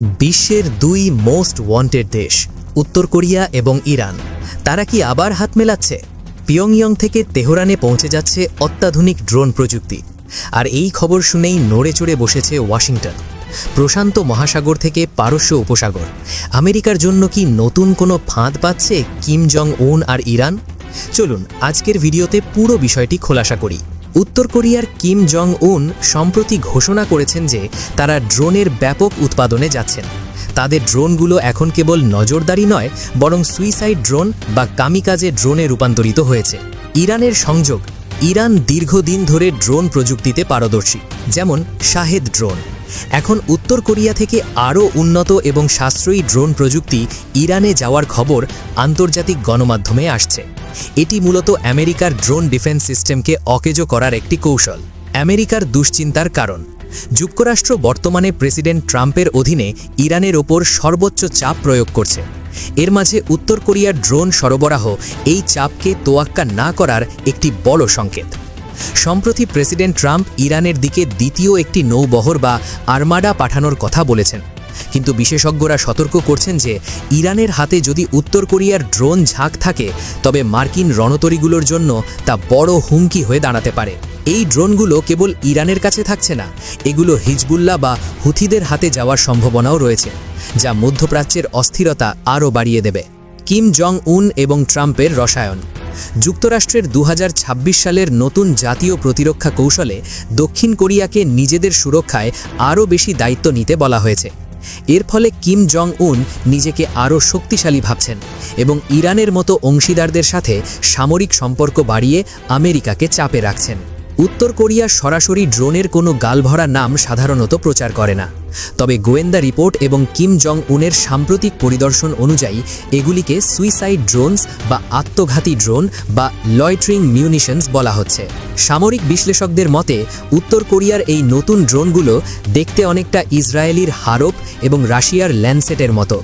বিশ্বের দুই most wanted দেশ, উত্তর কোরিয়া এবং ইরান। তারা কি আবার হাত মেলাচ্ছে? পিয়ংইয়ং থেকে তেহরানে পৌঁছে যাচ্ছে অত্যাধুনিক ড্রোন প্রযুক্তি। আর এই খবর শুনেই নড়ে চড়ে বসেছে ওয়াশিংটন। প্রশান্ত মহাসাগর থেকে পারস্য উপসাগর। আমেরিকার জন্য কি নতুন কোনো ফাঁদ পাচ্ছে কিম জং উন আর ইরান? চলুন, আজকের ভিডিওতে পুরো বিষয়টি খোলাসা করি। উত্তর কোরিয়ার কিম জং উন সম্প্রতি ঘোষণা করেছেন যে তারা ড্রোনের ব্যাপক উৎপাদনে যাচ্ছেন। তাদের ড্রোনগুলো এখন কেবল নজরদারি নয়, বরং সুইসাইড ড্রোন বা কামিকাজে ড্রোনে রূপান্তরিত হয়েছে। ইরানের সংযোগ, ইরান দীর্ঘদিন ধরে ড্রোন প্রযুক্তিতে পারদর্শী, যেমন শাহেদ ড্রোন। এখন উত্তর কোরিয়া থেকে আরও উন্নত এবং সাশ্রয়ী ড্রোন প্রযুক্তি ইরানে যাওয়ার খবর আন্তর্জাতিক গণমাধ্যমে আসছে। এটি মূলত আমেরিকার ড্রোন ডিফেন্স সিস্টেমকে অকেজো করার একটি কৌশল। আমেরিকার দুশ্চিন্তার কারণ, যুক্তরাষ্ট্র বর্তমানে প্রেসিডেন্ট ট্রাম্পের অধীনে ইরানের ওপর সর্বোচ্চ চাপ প্রয়োগ করছে। এর মাঝে উত্তর কোরিয়ার ড্রোন সরবরাহ এই চাপকে তোয়াক্কা না করার একটি বড় সংকেত। সম্প্রতি প্রেসিডেন্ট ট্রাম্প ইরানের দিকে দ্বিতীয় একটি নৌবহর বা আর্মাডা পাঠানোর কথা বলেছেন। কিন্তু বিশেষজ্ঞরা সতর্ক করছেন যে ইরানের হাতে যদি উত্তর কোরিয়ার ড্রোন ঝাঁক থাকে, তবে মার্কিন রণতরীগুলোর জন্য তা বড় হুমকি হয়ে দাঁড়াতে পারে। এই ড্রোনগুলো কেবল ইরানের কাছে থাকছে না, এগুলো হিজবুল্লাহ বা হুথিদের হাতে যাওয়ার সম্ভাবনাও রয়েছে, যা মধ্যপ্রাচ্যের অস্থিরতা আরও বাড়িয়ে দেবে। কিম জং উন এবং ট্রাম্পের রসায়ন। যুক্তরাষ্ট্রের দু হাজার ছাব্বিশ সালের নতুন জাতীয় প্রতিরক্ষা কৌশলে দক্ষিণ কোরিয়াকে নিজেদের সুরক্ষায় আরও বেশি দায়িত্ব নিতে বলা হয়েছে। এর ফলে কিম জং উন নিজেকে আরও শক্তিশালী ভাবছেন এবং ইরানের মতো অংশীদারদের সাথে সামরিক সম্পর্ক বাড়িয়ে আমেরিকাকে চাপে রাখছেন। উত্তর কোরিয়া সরাসরি ড্রোনের কোনো গালভরা নাম সাধারণত প্রচার করে না। তবে গোয়েন্দা রিপোর্ট এবং কিম জং উনের সাম্প্রতিক পরিদর্শন অনুযায়ী, এগুলিকে সুইসাইড ড্রোনস বা আত্মঘাতী ড্রোন বা লয়ট্রিং মিউনিশনস বলা হচ্ছে। সামরিক বিশ্লেষকদের মতে, উত্তর কোরিয়ার এই নতুন ড্রোনগুলো দেখতে অনেকটা ইসরায়েলির হারপ এবং রাশিয়ার ল্যান্ডসেটের মতো।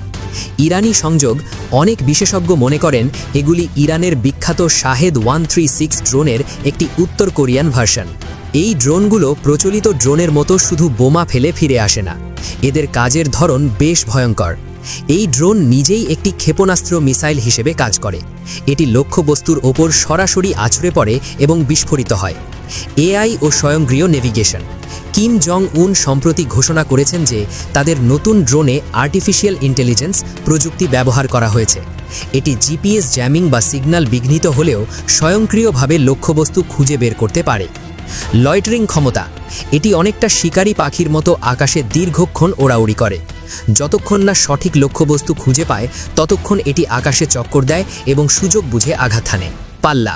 ইরানি সংযোগ অনেক বিশেষজ্ঞ মনে করেন এগুলি ইরানের বিখ্যাত শাহেদ ওয়ান ড্রোনের একটি উত্তর কোরিয়ান ভার্সন। এই ড্রোনগুলো প্রচলিত ড্রোনের মতো শুধু বোমা ফেলে ফিরে আসে না। এদের কাজের ধরন বেশ ভয়ঙ্কর। এই ড্রোন নিজেই একটি ক্ষেপণাস্ত্র মিসাইল হিসেবে কাজ করে। এটি লক্ষ্যবস্তুর ওপর সরাসরি আছড়ে পড়ে এবং বিস্ফোরিত হয়। এআই ও স্বয়ংক্রিয় নেভিগেশন। কিম জং উন সম্প্রতি ঘোষণা করেছেন যে তাদের নতুন ড্রোনে আর্টিফিশিয়াল ইন্টেলিজেন্স প্রযুক্তি ব্যবহার করা হয়েছে। এটি জিপিএস জ্যামিং বা সিগন্যাল বিঘ্নিত হলেও স্বয়ংক্রিয়ভাবে লক্ষ্যবস্তু খুঁজে বের করতে পারে। লয়টারিং ক্ষমতা, এটি অনেকটা শিকারী পাখির মতো আকাশে দীর্ঘক্ষণ ওড়াউড়ি করে। যতক্ষণ না সঠিক লক্ষ্যবস্তু খুঁজে পায়, ততক্ষণ এটি আকাশে চক্কর দেয় এবং সুযোগ বুঝে আঘাত হানে। পাল্লা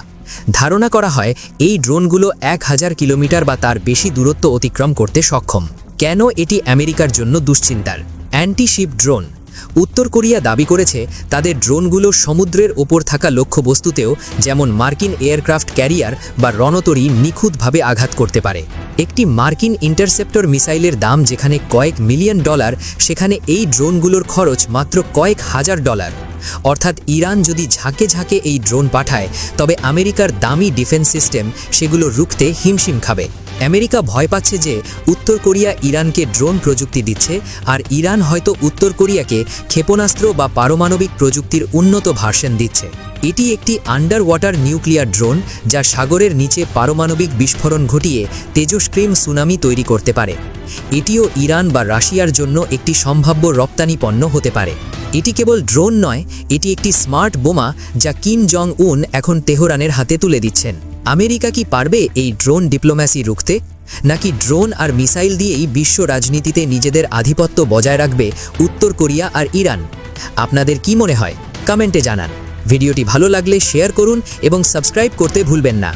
ধারণা করা হয়, এই ড্রোনগুলো এক হাজার কিলোমিটার বা তার বেশি দূরত্ব অতিক্রম করতে সক্ষম। কেন এটি আমেরিকার জন্য দুশ্চিন্তার? অ্যান্টিশিপ ড্রোন উত্তর কোরিয়া দাবি করেছে, তাদের ড্রোনগুলো সমুদ্রের ওপর থাকা লক্ষ্যবস্তুতেও, যেমন মার্কিন এয়ারক্রাফট ক্যারিয়ার বা রণতরী নিখুঁতভাবে আঘাত করতে পারে। একটি মার্কিন ইন্টারসেপ্টর মিসাইলের দাম যেখানে কয়েক মিলিয়ন ডলার, সেখানে এই ড্রোনগুলোর খরচ মাত্র কয়েক হাজার ডলার। অর্থাৎ ইরান যদি ঝাঁকে ঝাঁকে এই ড্রোন পাঠায়, তবে আমেরিকার দামি ডিফেন্স সিস্টেম সেগুলো রুখতে হিমশিম খাবে। আমেরিকা ভয় পাচ্ছে যে উত্তর কোরিয়া ইরানকে ড্রোন প্রযুক্তি দিচ্ছে, আর ইরান হয়তো উত্তর কোরিয়াকে ক্ষেপণাস্ত্র বা পারমাণবিক প্রযুক্তির উন্নত ভার্সন দিচ্ছে। এটি একটি আন্ডার ওয়াটার নিউক্লিয়ার ড্রোন যা সাগরের নিচে পারমাণবিক বিস্ফোরণ ঘটিয়ে তেজস্ক্রিম সুনামি তৈরি করতে পারে। এটিও ইরান বা রাশিয়ার জন্য একটি সম্ভাব্য রপ্তানি পণ্য হতে পারে। এটি কেবল ড্রোন নয়, এটি একটি স্মার্ট বোমা যা কিম জং উন এখন তেহরানের হাতে তুলে দিচ্ছেন। আমেরিকা কি পারবে এই ড্রোন ডিপ্লোম্যাসি রুখতে? নাকি ড্রোন আর মিসাইল দিয়েই বিশ্ব রাজনীতিতে নিজেদের আধিপত্য বজায় রাখবে উত্তর কোরিয়া আর ইরান? আপনাদের কি মনে হয়? কমেন্টে জানান। ভিডিওটি ভালো লাগলে শেয়ার করুন এবং সাবস্ক্রাইব করতে ভুলবেন না।